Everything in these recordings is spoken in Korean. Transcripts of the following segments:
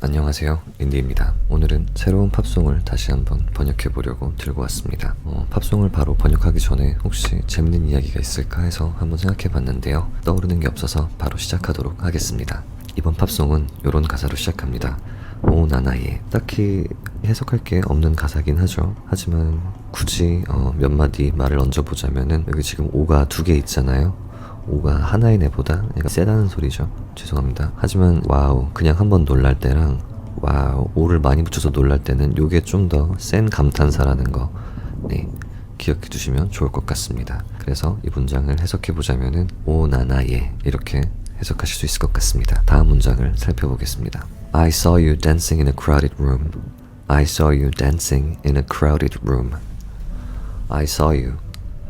안녕하세요. 인디입니다. 오늘은 새로운 팝송을 다시 한번 번역해 보려고 들고 왔습니다. 어, 팝송을 바로 번역하기 전에 혹시 재밌는 이야기가 있을까 해서 한번 생각해 봤는데요. 떠오르는 게 없어서 바로 시작하도록 하겠습니다. 이번 팝송은 이런 가사로 시작합니다. 오 나나예 딱히 해석할 게 없는 가사긴 하죠. 하지만 굳이 어, 몇 마디 말을 얹어보자면은 여기 지금 오가 두 개 있잖아요 오가 하나의 내보다 얘가 세다는 소리죠. 죄송합니다. 하지만 와우 그냥 한번 놀랄 때랑 와우 오를 많이 붙여서 놀랄 때는 요게 좀 더 센 감탄사라는 거 네, 기억해 두시면 좋을 것 같습니다. 그래서 이 문장을 해석해 보자면은 오 나나예 이렇게 해석하실 수 있을 것 같습니다. 다음 문장을 살펴보겠습니다. I saw you dancing in a crowded room. I saw you dancing in a crowded room. I saw you.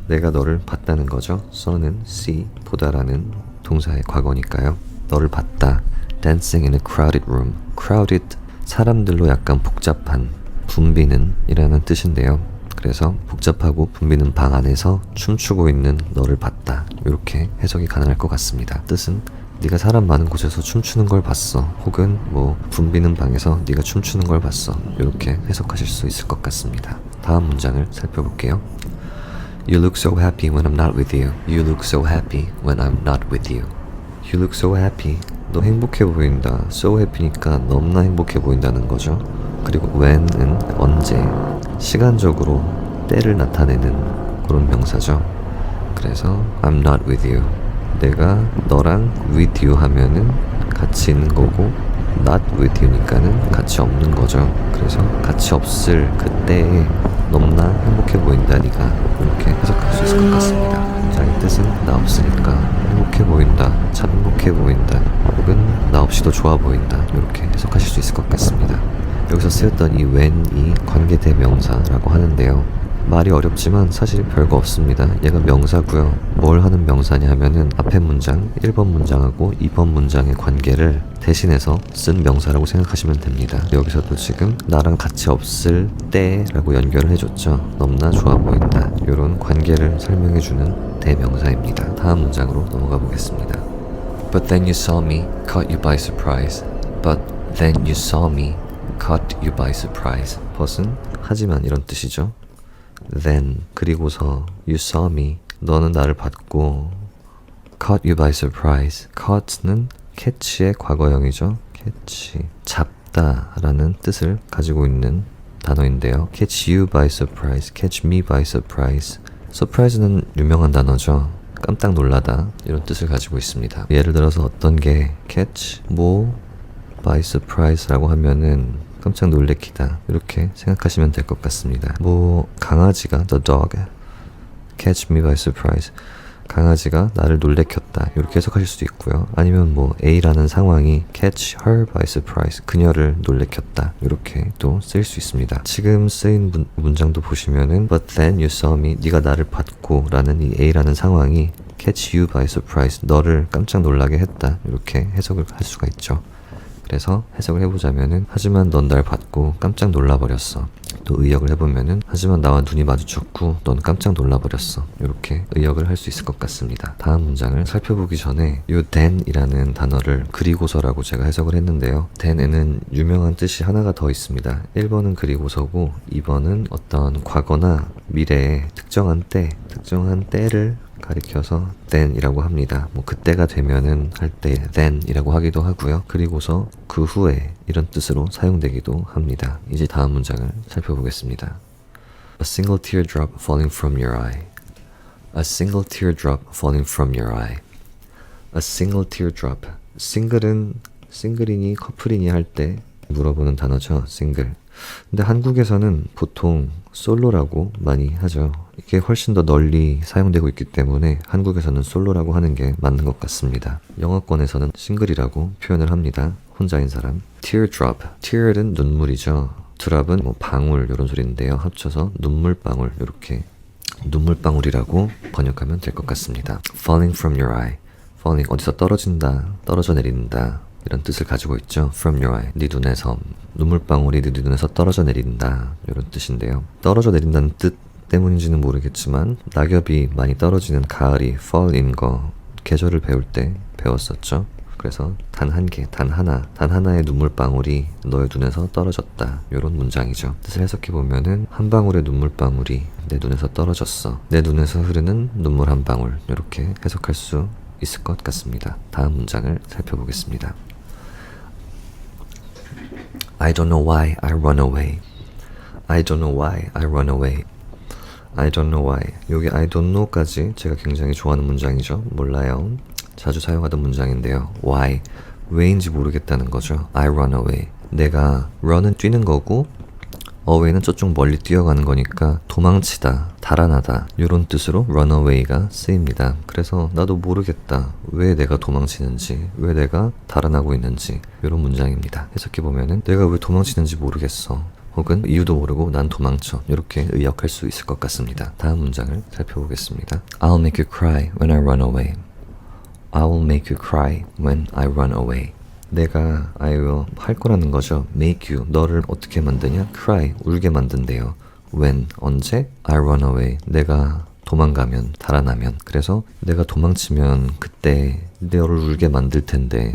내가 너를 봤다는 거죠. saw는 see, 보다라는 동사의 과거니까요. 너를 봤다. dancing in a crowded room. crowded, 사람들로 약간 복잡한, 붐비는 이라는 뜻인데요. 그래서 복잡하고 붐비는 방 안에서 춤추고 있는 너를 봤다. 이렇게 해석이 가능할 것 같습니다. 뜻은 네가 사람 많은 곳에서 춤추는 걸 봤어. 혹은 뭐 붐비는 방에서 네가 춤추는 걸 봤어. 이렇게 해석하실 수 있을 것 같습니다. 다음 문장을 살펴볼게요. You look so happy when I'm not with you. You look so happy when I'm not with you. You look so happy. 너 행복해 보인다. So happy니까 너무나 행복해 보인다는 거죠. 그리고 when은 언제. 시간적으로 때를 나타내는 그런 명사죠. 그래서 I'm not with you. 내가 너랑 with you 하면은 같이 있는 거고 not with you니까는 같이 없는 거죠. 그래서 같이 없을 그때에 너무나 행복해 보인다 니가 이렇게 해석할 수 있을 것 같습니다. 자, 이 뜻은 나 없으니까 행복해 보인다, 참 행복해 보인다, 혹은 나 없이도 좋아 보인다 이렇게 해석하실 수 있을 것 같습니다. 여기서 쓰였던 이 when이 관계대명사라고 하는데요. 말이 어렵지만 사실 별거 없습니다. 얘가 명사고요. 뭘 하는 명사냐 하면은 앞에 문장, 1번 문장하고 2번 문장의 관계를 대신해서 쓴 명사라고 생각하시면 됩니다. 여기서도 지금 나랑 같이 없을 때라고 연결을 해줬죠. 너무나 좋아 보인다. 이런 관계를 설명해주는 대명사입니다. 다음 문장으로 넘어가 보겠습니다. But then you saw me, caught you by surprise. But then you saw me, caught you by surprise. 벗은 하지만 이런 뜻이죠. Then 그리고서 you saw me 너는 나를 봤고 caught you by surprise. caught는 catch의 과거형이죠. catch 잡다라는 뜻을 가지고 있는 단어인데요. catch you by surprise, catch me by surprise. surprise는 유명한 단어죠. 깜짝 놀라다 이런 뜻을 가지고 있습니다. 예를 들어서 어떤 게 catch 뭐 by surprise라고 하면은 깜짝 놀래키다 이렇게 생각하시면 될 것 같습니다. 뭐 강아지가 the dog catch me by surprise 강아지가 나를 놀래켰다 이렇게 해석하실 수도 있고요. 아니면 뭐 A라는 상황이 catch her by surprise 그녀를 놀래켰다 이렇게 또 쓰일 수 있습니다. 지금 쓰인 문, 문장도 보시면은 but then you saw me 네가 나를 봤고라는 이 A라는 상황이 catch you by surprise 너를 깜짝 놀라게 했다 이렇게 해석을 할 수가 있죠. 그래서 해석을 해보자면은 하지만 넌 날 봤고 깜짝 놀라버렸어. 또 의역을 해보면은 하지만 나와 눈이 마주쳤고 넌 깜짝 놀라버렸어. 이렇게 의역을 할 수 있을 것 같습니다. 다음 문장을 살펴보기 전에 요 then이라는 단어를 그리고서라고 제가 해석을 했는데요. then에는 유명한 뜻이 하나가 더 있습니다. 1번은 그리고서고 2번은 어떤 과거나 미래의 특정한 때, 특정한 때를 가리켜서 then이라고 합니다. 뭐 그때가 되면은 할 때 then이라고 하기도 하고요. 그리고서 그 후에 이런 뜻으로 사용되기도 합니다. 이제 다음 문장을 살펴보겠습니다. A single teardrop falling from your eye. A single teardrop falling from your eye. A single teardrop. 싱글은 싱글이니 커플이니 할 때 물어보는 단어죠. 싱글. 근데 한국에서는 보통 솔로라고 많이 하죠. 이게 훨씬 더 널리 사용되고 있기 때문에 한국에서는 솔로라고 하는 게 맞는 것 같습니다. 영어권에서는 싱글이라고 표현을 합니다. 혼자인 사람. teardrop. tear은 눈물이죠. 드랍은 뭐 방울 이런 소리인데요. 합쳐서 눈물방울 이렇게 눈물방울이라고 번역하면 될 것 같습니다. falling from your eye. falling 어디서 떨어진다, 떨어져 내린다 이런 뜻을 가지고 있죠. from your eye. 네 눈에서 눈물방울이 네 눈에서 떨어져 내린다 이런 뜻인데요. 떨어져 내린다는 뜻 때문인지는 모르겠지만 낙엽이 많이 떨어지는 가을이 fall in 거 계절을 배울 때 배웠었죠. 그래서 단 한 개, 단 하나, 단 하나의 눈물방울이 너의 눈에서 떨어졌다. 이런 문장이죠. 뜻을 해석해 보면은 한 방울의 눈물방울이 내 눈에서 떨어졌어. 내 눈에서 흐르는 눈물 한 방울. 이렇게 해석할 수 있을 것 같습니다. 다음 문장을 살펴보겠습니다. I don't know why I run away. I don't know why I run away. I don't know why. 여기 I don't know까지 제가 굉장히 좋아하는 문장이죠. 몰라요. 자주 사용하던 문장인데요. Why? 왜인지 모르겠다는 거죠. I run away. 내가 run은 뛰는 거고 away는 저쪽 멀리 뛰어가는 거니까 도망치다, 달아나다 이런 뜻으로 run away가 쓰입니다. 그래서 나도 모르겠다. 왜 내가 도망치는지, 왜 내가 달아나고 있는지 이런 문장입니다. 해석해 보면은 내가 왜 도망치는지 모르겠어. 혹은 이유도 모르고 난 도망쳐 이렇게 의역할 수 있을 것 같습니다. 다음 문장을 살펴보겠습니다. I'll make you cry when I run away. I will make you cry when I run away. 내가 I will 할 거라는 거죠. make you 너를 어떻게 만드냐? cry 울게 만든대요. when 언제? I run away 내가 도망가면 달아나면 그래서 내가 도망치면 그때 너를 울게 만들 텐데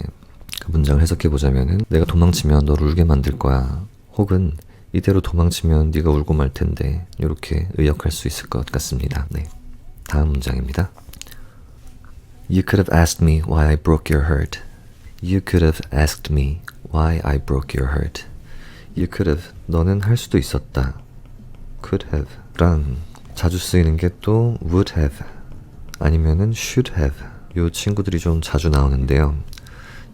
그 문장을 해석해 보자면은 내가 도망치면 너를 울게 만들 거야. 혹은 이대로 도망치면 네가 울고 말 텐데 이렇게 의역할 수 있을 것 같습니다. 네. 다음 문장입니다. You could have asked me why I broke your heart. You could have asked me why I broke your heart. You could have 너는 할 수도 있었다. could have 랑 자주 쓰이는 게 또 would have 아니면은 should have 요 친구들이 좀 자주 나오는데요.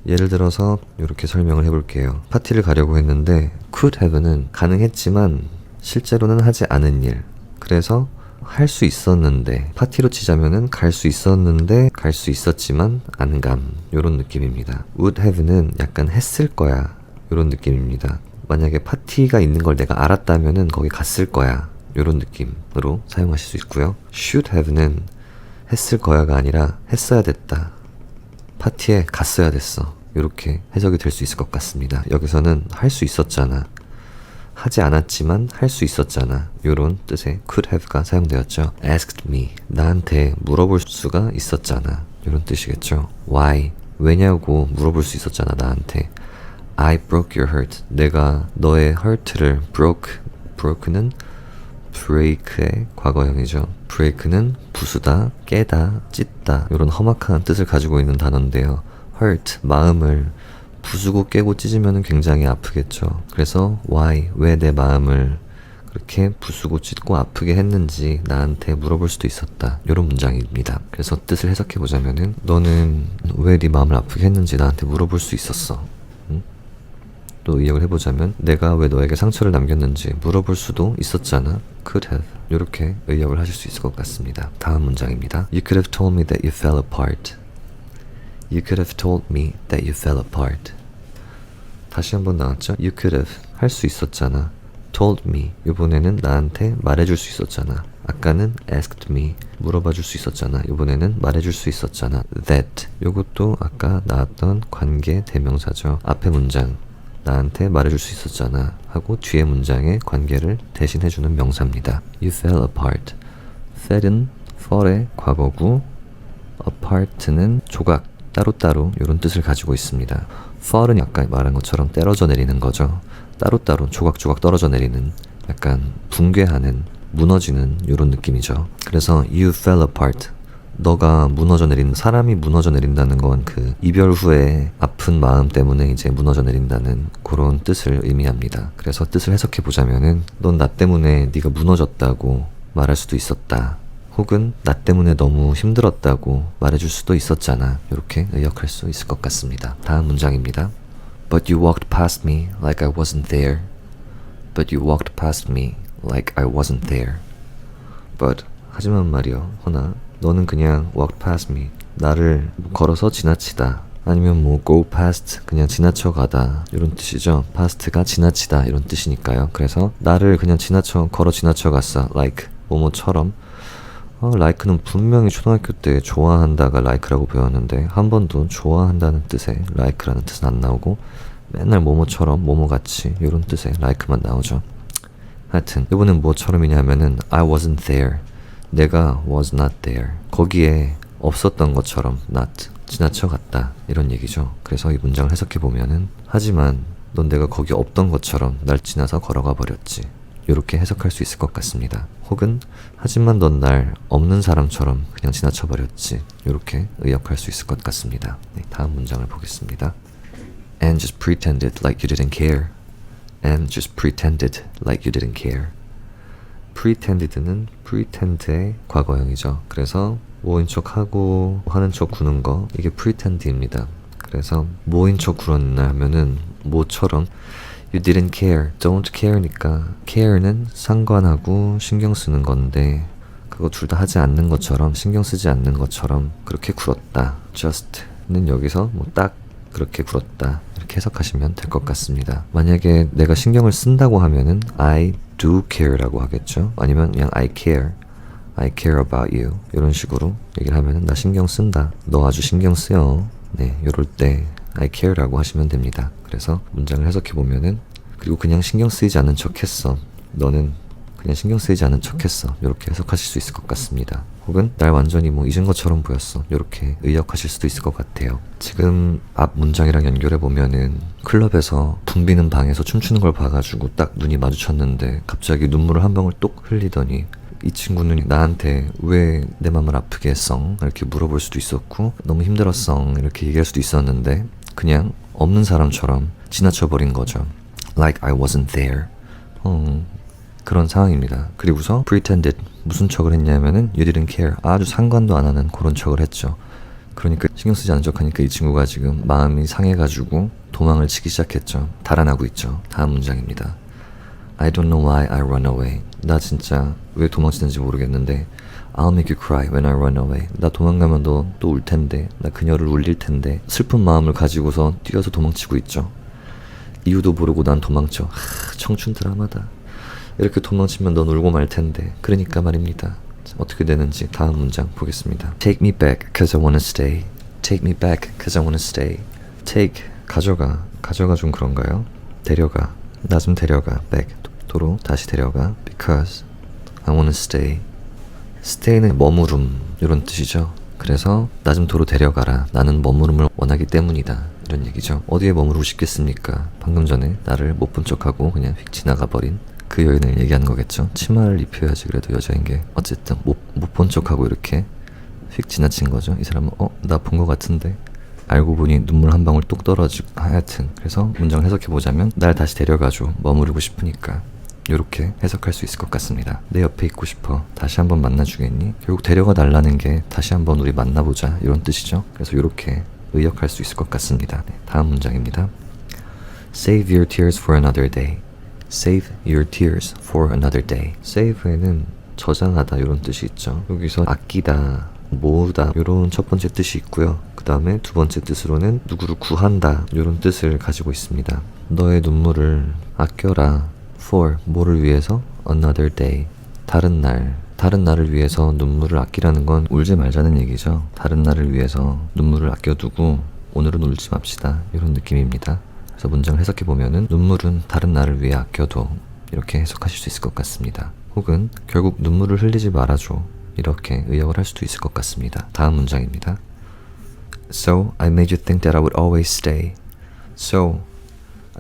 예를 들어서 이렇게 설명을 해볼게요. 파티를 가려고 했는데 could have는 가능했지만 실제로는 하지 않은 일. 그래서 할 수 있었는데 파티로 치자면은 갈 수 있었는데 갈 수 있었지만 안감 요런 느낌입니다. would have는 약간 했을 거야 요런 느낌입니다. 만약에 파티가 있는 걸 내가 알았다면은 거기 갔을 거야 요런 느낌으로 사용하실 수 있고요. should have는 했을 거야가 아니라 했어야 됐다. 파티에 갔어야 됐어. 이렇게 해석이 될 수 있을 것 같습니다. 여기서는 할 수 있었잖아. 하지 않았지만 할 수 있었잖아. 이런 뜻의 could have가 사용되었죠. asked me. 나한테 물어볼 수가 있었잖아. 이런 뜻이겠죠. why? 왜냐고 물어볼 수 있었잖아, 나한테. I broke your heart. 내가 너의 heart를 broke. broke는 break의 과거형이죠. break는 부수다, 깨다, 찢다 이런 험악한 뜻을 가지고 있는 단어인데요. hurt 마음을 부수고 깨고 찢으면 굉장히 아프겠죠. 그래서 why 왜 내 마음을 그렇게 부수고 찢고 아프게 했는지 나한테 물어볼 수도 있었다. 이런 문장입니다. 그래서 뜻을 해석해 보자면은 너는 왜 네 마음을 아프게 했는지 나한테 물어볼 수 있었어. 응? 또 의역을 해보자면 내가 왜 너에게 상처를 남겼는지 물어볼 수도 있었잖아. could have 이렇게 의역을 하실 수 있을 것 같습니다. 다음 문장입니다. You could have told me that you fell apart. You could have told me that you fell apart. 다시 한번 나왔죠? You could have 할 수 있었잖아. told me 이번에는 나한테 말해줄 수 있었잖아. 아까는 asked me 물어봐 줄 수 있었잖아. 이번에는 말해줄 수 있었잖아. that 요것도 아까 나왔던 관계 대명사죠. 앞에 문장 나한테 말해줄 수 있었잖아 하고 뒤에 문장의 관계를 대신해주는 명사입니다. You fell apart. fell은 fall의 과거고 apart는 조각, 따로따로 이런 뜻을 가지고 있습니다. Fall은 아까 말한 것처럼 떨어져 내리는 거죠. 따로따로 조각조각 떨어져 내리는 약간 붕괴하는 무너지는 이런 느낌이죠. 그래서 you fell apart. 너가 무너져 내린 사람이 무너져 내린다는 건 그 이별 후에 아픈 마음 때문에 이제 무너져 내린다는 그런 뜻을 의미합니다. 그래서 뜻을 해석해 보자면은 넌 나 때문에 네가 무너졌다고 말할 수도 있었다. 혹은 나 때문에 너무 힘들었다고 말해줄 수도 있었잖아. 이렇게 의역할 수 있을 것 같습니다. 다음 문장입니다. But you walked past me like I wasn't there. But you walked past me like I wasn't there. But 하지만 말이요, 허나 너는 그냥 walk past me 나를 걸어서 지나치다 아니면 뭐 go past 그냥 지나쳐 가다 이런 뜻이죠. past가 지나치다 이런 뜻이니까요. 그래서 나를 그냥 지나쳐 걸어 지나쳐 갔어 like 뭐뭐처럼 어, like는 분명히 초등학교 때 좋아한다가 like라고 배웠는데 한 번도 좋아한다는 뜻의 like라는 뜻은 안 나오고 맨날 뭐뭐처럼 뭐뭐같이 이런 뜻의 like만 나오죠. 하여튼 이번엔 뭐처럼이냐면은 I wasn't there 내가 was not there. 거기에 없었던 것처럼 not 지나쳐갔다 이런 얘기죠. 그래서 이 문장을 해석해 보면은 하지만 넌 내가 거기 없던 것처럼 날 지나서 걸어가 버렸지. 이렇게 해석할 수 있을 것 같습니다. 혹은 하지만 넌 날 없는 사람처럼 그냥 지나쳐 버렸지. 이렇게 의역할 수 있을 것 같습니다. 네, 다음 문장을 보겠습니다. And just pretended like you didn't care. And just pretended like you didn't care. pretended는 pretend의 과거형이죠. 그래서 모인 척하고 하는 척 구는 거 이게 pretend입니다. 그래서 모인 척 구렸나 하면은 모처럼 you didn't care, don't care니까 care는 상관하고 신경 쓰는 건데 그거 둘 다 하지 않는 것처럼 신경 쓰지 않는 것처럼 그렇게 굴었다. just는 여기서 뭐 딱 그렇게 굴었다. 이렇게 해석하시면 될 것 같습니다. 만약에 내가 신경을 쓴다고 하면은 I do care라고 하겠죠. 아니면 그냥 I care. I care about you. 이런 식으로 얘기를 하면은 나 신경 쓴다. 너 아주 신경 쓰여. 네, 요럴 때 I care라고 하시면 됩니다. 그래서 문장을 해석해 보면은 그리고 그냥 신경 쓰이지 않는 척 했어. 너는 그냥 신경 쓰이지 않는 척 했어. 이렇게 해석하실 수 있을 것 같습니다. 혹은 날 완전히 뭐 잊은 것처럼 보였어. 이렇게 의역하실 수도 있을 것 같아요. 지금 앞 문장이랑 연결해 보면은 클럽에서 붐비는 방에서 춤추는 걸 봐가지고 딱 눈이 마주쳤는데 갑자기 눈물을 한 방울 똑 흘리더니 이 친구는 나한테 왜내 맘을 아프게 했어? 이렇게 물어볼 수도 있었고 너무 힘들었어 이렇게 얘기할 수도 있었는데 그냥 없는 사람처럼 지나쳐버린 거죠. Like I wasn't there. 어, 그런 상황입니다. 그리고서 pretended 무슨 척을 했냐면은 you didn't care 아주 상관도 안 하는 그런 척을 했죠. 그러니까 신경 쓰지 않은 척하니까 이 친구가 지금 마음이 상해가지고 도망을 치기 시작했죠. 달아나고 있죠. 다음 문장입니다. I don't know why I run away. 나 진짜 왜 도망치는지 모르겠는데 I'll make you cry when I run away. 나 도망가면 너 또 울 텐데 나 그녀를 울릴 텐데 슬픈 마음을 가지고서 뛰어서 도망치고 있죠. 이유도 모르고 난 도망쳐. 하, 청춘 드라마다. 이렇게 도망치면 넌 울고 말 텐데. 그러니까 말입니다. 자, 어떻게 되는지 다음 문장 보겠습니다. Take me back, cause I wanna stay. Take me back, cause I wanna stay. Take 가져가. 가져가 좀 그런가요? 데려가. 나 좀 데려가. back 도로 다시 데려가. Because I wanna stay. Stay는 머무름 이런 뜻이죠. 그래서 나 좀 도로 데려가라. 나는 머무름을 원하기 때문이다. 이런 얘기죠. 어디에 머무르고 싶겠습니까? 방금 전에 나를 못 본 척하고 그냥 휙 지나가 버린 그 여인을 얘기하는 거겠죠. 치마를 입혀야지 그래도 여자인 게 어쨌든 못못본 척하고 이렇게 휙 지나친 거죠. 이 사람은 어 나 본 거 같은데 알고 보니 눈물 한 방울 뚝 떨어지고 하여튼 그래서 문장 해석해 보자면 날 다시 데려가줘 머무르고 싶으니까 이렇게 해석할 수 있을 것 같습니다. 내 옆에 있고 싶어. 다시 한번 만나주겠니? 결국 데려가 달라는 게 다시 한번 우리 만나보자 이런 뜻이죠. 그래서 이렇게 의역할 수 있을 것 같습니다. 네, 다음 문장입니다. Save your tears for another day. Save your tears for another day. Save에는 저장하다 이런 뜻이 있죠. 여기서 아끼다, 모으다 이런 첫 번째 뜻이 있고요. 그 다음에 두 번째 뜻으로는 누구를 구한다 이런 뜻을 가지고 있습니다. 너의 눈물을 아껴라. For 뭐를 위해서? Another day. 다른 날. 다른 날을 위해서 눈물을 아끼라는 건 울지 말자는 얘기죠. 다른 날을 위해서 눈물을 아껴두고 오늘은 울지 맙시다. 이런 느낌입니다. 그래서 문장을 해석해 보면은 눈물은 다른 날을 위해 아껴둬. 이렇게 해석하실 수 있을 것 같습니다. 혹은 결국 눈물을 흘리지 말아줘. 이렇게 의역을 할 수도 있을 것 같습니다. 다음 문장입니다. So I made you think that I would always stay. So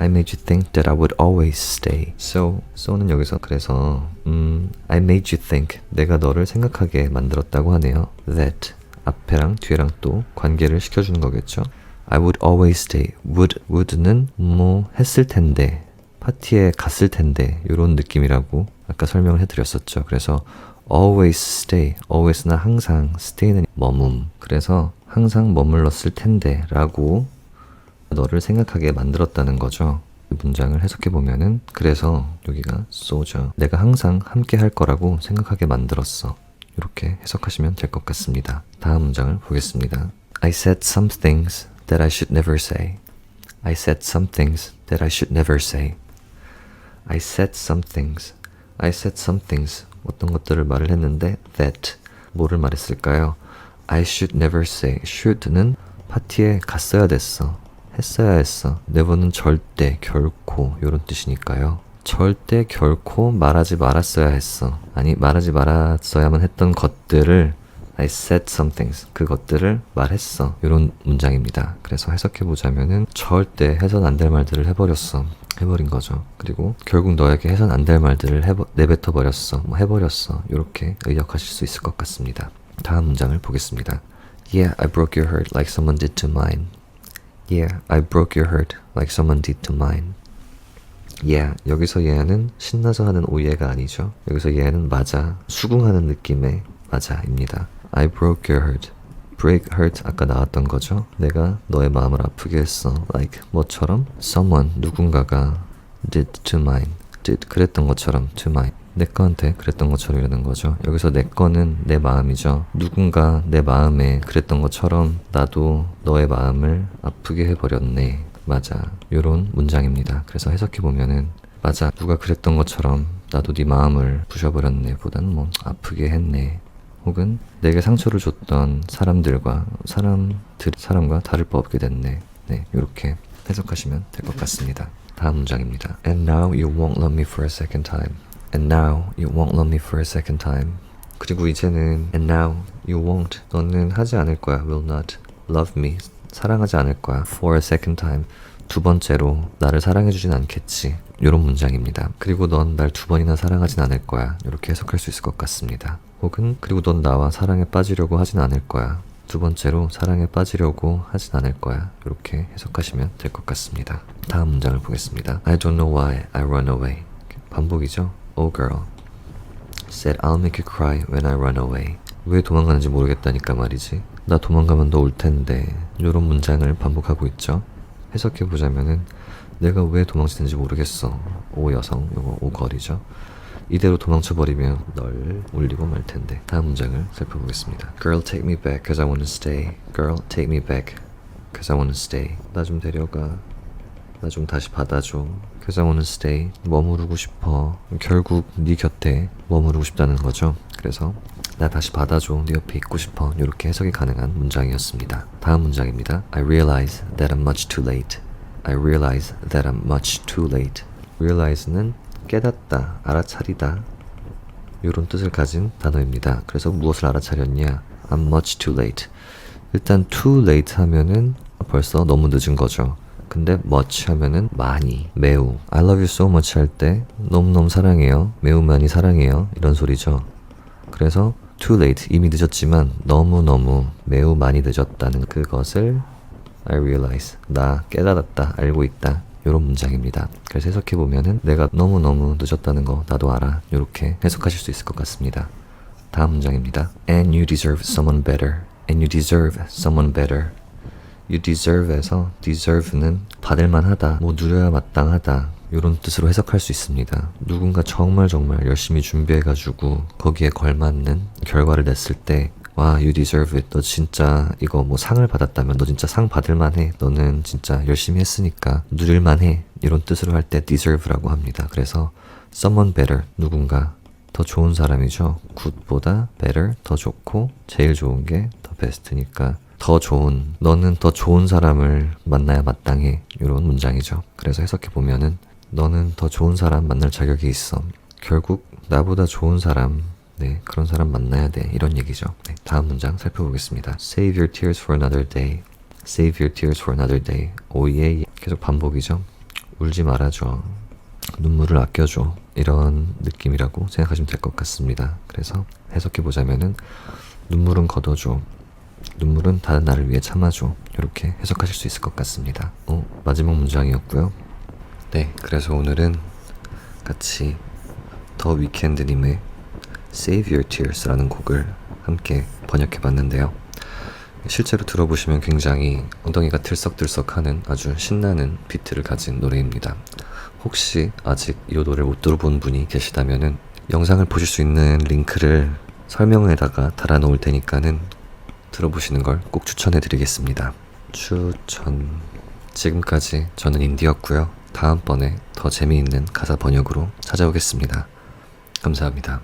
I made you think that I would always stay. So, so는 여기서 그래서 음, I made you think 내가 너를 생각하게 만들었다고 하네요. That 앞에랑 뒤에랑 또 관계를 시켜주는 거겠죠. I would always stay. Would, would는 뭐 했을 텐데 파티에 갔을 텐데 이런 느낌이라고 아까 설명을 해드렸었죠. 그래서 always stay, always나 항상, stay는 머문. 그래서 항상 머물렀을 텐데라고 너를 생각하게 만들었다는 거죠. 이 문장을 해석해 보면은 그래서 여기가 so죠. 내가 항상 함께 할 거라고 생각하게 만들었어. 이렇게 해석하시면 될 것 같습니다. 다음 문장을 보겠습니다. I said some things that I should never say. I said some things that I should never say. I said some things. I said some things. 어떤 것들을 말을 했는데 that 뭐를 말했을까요? I should never say. should는 파티에 갔어야 됐어. 했어야 했어. never는 절대, 결코 이런 뜻이니까요. 절대 결코 말하지 말았어야 했어. 아니 말하지 말았어야만 했던 것들을 I said some things. 그것들을 말했어. 이런 문장입니다. 그래서 해석해 보자면은 절대 해선 안 될 말들을 해버렸어. 해버린 거죠. 그리고 결국 너에게 해선 안 될 말들을 해버, 내뱉어 버렸어. 뭐 해버렸어. 이렇게 의역하실 수 있을 것 같습니다. 다음 문장을 보겠습니다. Yeah, I broke your heart like someone did to mine. Yeah, I broke your heart like someone did to mine. yeah 여기서 예는 신나서 하는 오예가 아니죠. 여기서 예는 맞아 수긍하는 느낌의 맞아입니다. I broke your heart. break hurt 아까 나왔던 거죠. 내가 너의 마음을 아프게 했어. like 뭐처럼 someone 누군가가 did to mine. did 그랬던 것처럼 to mine. 내 거한테 그랬던 것처럼 이라는 거죠. 여기서 내 거는 내 마음이죠. 누군가 내 마음에 그랬던 것처럼 나도 너의 마음을 아프게 해버렸네. 맞아. 요런 문장입니다. 그래서 해석해 보면은 맞아. 누가 그랬던 것처럼 나도 네 마음을 부셔버렸네. 보다는 뭐 아프게 했네. 혹은 내게 상처를 줬던 사람들과 사람들 사람과 다를 바 없게 됐네. 네, 이렇게 해석하시면 될 것 같습니다. 다음 문장입니다. And now you won't love me for a second time. And now you won't love me for a second time. 그리고 이제는 and now you won't 너는 하지 않을 거야. will not love me 사랑하지 않을 거야. for a second time 두 번째로 나를 사랑해주진 않겠지. 이런 문장입니다. 그리고 넌 날 두 번이나 사랑하진 않을 거야. 이렇게 해석할 수 있을 것 같습니다. 혹은 그리고 넌 나와 사랑에 빠지려고 하진 않을 거야. 두 번째로 사랑에 빠지려고 하진 않을 거야. 이렇게 해석하시면 될 것 같습니다. 다음 문장을 보겠습니다. I don't know why I run away. 반복이죠. Oh girl. Said I'll make you cry when I run away. 왜 도망가는지 모르겠다니까 말이지. 나 도망가면 너 올 텐데. 이런 문장을 반복하고 있죠. 해석해 보자면은 내가 왜 도망치는지 모르겠어. 오 여성, 요거 오걸이죠. 이대로 도망쳐 버리면 널 울리고 말 텐데. 다음 문장을 살펴보겠습니다. Girl, take me back, cause I wanna stay. Girl, take me back, cause I wanna stay. 나 좀 데려가. 나 좀 다시 받아줘. I wanna stay. 머무르고 싶어. 결국 네 곁에 머무르고 싶다는 거죠. 그래서 나 다시 받아줘. 네 옆에 있고 싶어. 이렇게 해석이 가능한 문장이었습니다. 다음 문장입니다. I realize that I'm much too late. I realize that I'm much too late. realize는 깨닫다, 알아차리다. 이런 뜻을 가진 단어입니다. 그래서 무엇을 알아차렸냐? I'm much too late. 일단 too late 하면은 벌써 너무 늦은 거죠. 근데 much 하면은 많이, 매우. I love you so much 할 때 너무너무 사랑해요. 매우 많이 사랑해요. 이런 소리죠. 그래서 too late 이미 늦었지만 너무너무 매우 많이 늦었다는 그것을 I realize 나 깨달았다 알고 있다 이런 문장입니다. 그래서 해석해 보면은 내가 너무너무 늦었다는 거 나도 알아 이렇게 해석하실 수 있을 것 같습니다. 다음 문장입니다. And you deserve someone better. And you deserve someone better. You deserve에서 deserve는 받을만하다, 뭐 누려야 마땅하다 이런 뜻으로 해석할 수 있습니다. 누군가 정말 정말 열심히 준비해가지고 거기에 걸맞는 결과를 냈을 때 와, you deserve it. 너 진짜 이거 뭐 상을 받았다면 너 진짜 상 받을만 해. 너는 진짜 열심히 했으니까 누릴만 해. 이런 뜻으로 할 때 deserve라고 합니다. 그래서 someone better 누군가 더 좋은 사람이죠. good보다 better 더 좋고 제일 좋은 게 더 best니까 더 좋은 너는 더 좋은 사람을 만나야 마땅해 이런 문장이죠. 그래서 해석해 보면은 너는 더 좋은 사람 만날 자격이 있어. 결국 나보다 좋은 사람 네 그런 사람 만나야 돼 이런 얘기죠. 네, 다음 문장 살펴보겠습니다. Save your tears for another day. Save your tears for another day. 오예 계속 반복이죠. 울지 말아줘. 눈물을 아껴줘. 이런 느낌이라고 생각하시면 될 것 같습니다. 그래서 해석해 보자면은 눈물은 걷어줘. 눈물은 다른 나를 위해 참아줘. 이렇게 해석하실 수 있을 것 같습니다. 어, 마지막 문장이었고요. 네, 그래서 오늘은 같이 더 위켄드님의 Save Your Tears라는 곡을 함께 번역해 봤는데요. 실제로 들어보시면 굉장히 엉덩이가 들썩들썩하는 아주 신나는 비트를 가진 노래입니다. 혹시 아직 이 노래를 못 들어본 분이 계시다면은 영상을 보실 수 있는 링크를 설명에다가 달아놓을 테니까는 들어보시는 걸 꼭 추천해 드리겠습니다. 추천. 지금까지 저는 인디였고요. 다음번에 더 재미있는 가사 번역으로 찾아오겠습니다. 감사합니다.